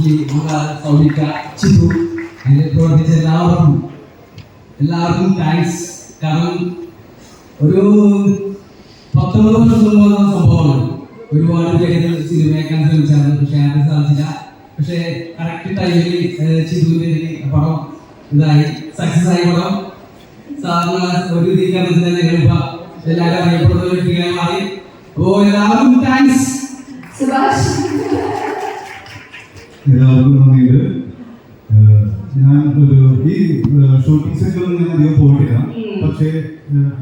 Especially നമ്മുടെ സൗദിക്ക ചിതു അതിൽ പ്രവർത്തിച്ച എല്ലാവർക്കും എല്ലാവർക്കും താങ്ക്സ് കാരണം ഒരു പത്തൊമ്പത് വർഷം നടന്ന സംഭവമാണ്. ഒരുപാട് പേര് സിനിമയാക്കാൻ ശ്രമിച്ചായിരുന്നു പക്ഷെ ആരും സാധിച്ചില്ല. പക്ഷെ കറക്റ്റ് ടൈമിൽ ചിതുവിന്റെ പടം ഇതായി. സക്സസ് ആയി പടം. സാധാരണ ഒരു രീതിയിൽ തന്നെ ഞങ്ങളിപ്പോ എല്ലാവരും അറിയപ്പെടുന്ന ഒരു വ്യക്തികളെ മാറി. അപ്പോ എല്ലാവർക്കും താങ്ക്സ് എല്ലാവർക്കും നന്ദിയുണ്ട് ഞാൻ ഒരു ഈ ഷൂട്ടിംഗ് സെന്ററിൽ ഞാൻ അധികം പോയിട്ടില്ല. പക്ഷേ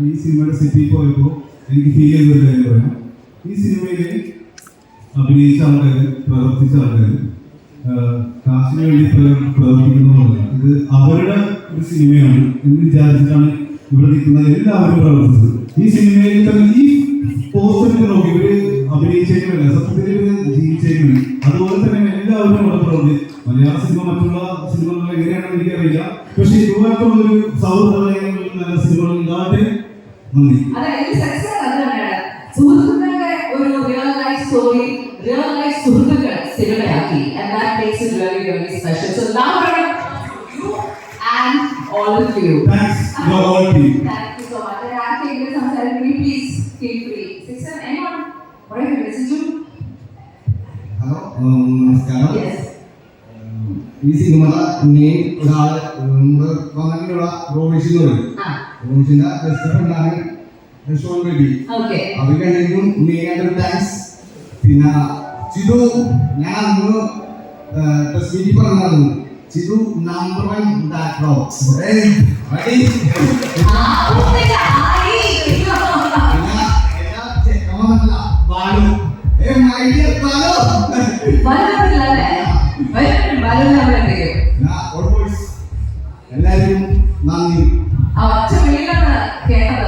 ഈ സിനിമയുടെ സിറ്റി പോയപ്പോൾ എനിക്ക് ഫീൽ ചെയ്തൊരു കാര്യം പറയാം. ഈ സിനിമയിൽ അഭിനയിച്ച ആൾക്കാർ പ്രവർത്തിച്ച ആൾക്കാർ കാശിന് വേണ്ടി പ്ര- പ്രവർത്തിക്കുന്നതല്ല ഇത് അവരുടെ ഒരു സിനിമയാണ്. എന്ന് വിചാരിച്ചിട്ടാണ് ഇവിടെ നിൽക്കുന്ന എല്ലാവരും പ്രവർത്തിച്ചത്. ഈ സിനിമയിൽ എല്ലാവരും ഇവിടെ പ്രവർത്തി മലയാള സിനിമ മറ്റുള്ള സിനിമകൾ എങ്ങനെയാണെന്ന് എനിക്കറിയില്ല പക്ഷെ ഇതുമായിട്ടുള്ള ഒരു സൗഹൃദമായ നല്ല സിനിമകൾ ഉണ്ടാകട്ടെ നന്ദി അതായത് സക്സസ് അത് തന്നെയാണ് സുഹൃത്തുക്കളുടെ ഒരു real life story real life സുഹൃത്തുക്കൾ സിനിമയാക്കി and that makes it really really special so now you and all of you thanks all team thank you so much and ആർക്കെങ്കിലും സംസാരിക്കണമെങ്കിൽ please feel free നമസ്കാരം. ഈ cinema main ഒരാൾ വന്നിട്ടുള്ള റോമിഷ് എന്ന് പറയും. റോമിഷിന്റെ ബെസ്റ്റ് ഫ്രണ്ടാണ് ഷോൺ ബേബി okay. അവർക്ക് രണ്ടും മെയിൻ ആയിട്ടൊരു താങ്ക്സ് പിന്നെ ചിതു ഞാൻ അന്ന് മീറ്റിൽ പറഞ്ഞായിരുന്നു. ചിതു നമ്പർ വൺ ഡാക്ടറോ ah oh ഐഡിയ തലോ വല്ലവരല്ലേ വല്ലവരും വല്ലവരല്ലേ എല്ലാവരും നന്ദി. ആ അച്ഛൻ വെളിയിലാണ് കേട്ടത്.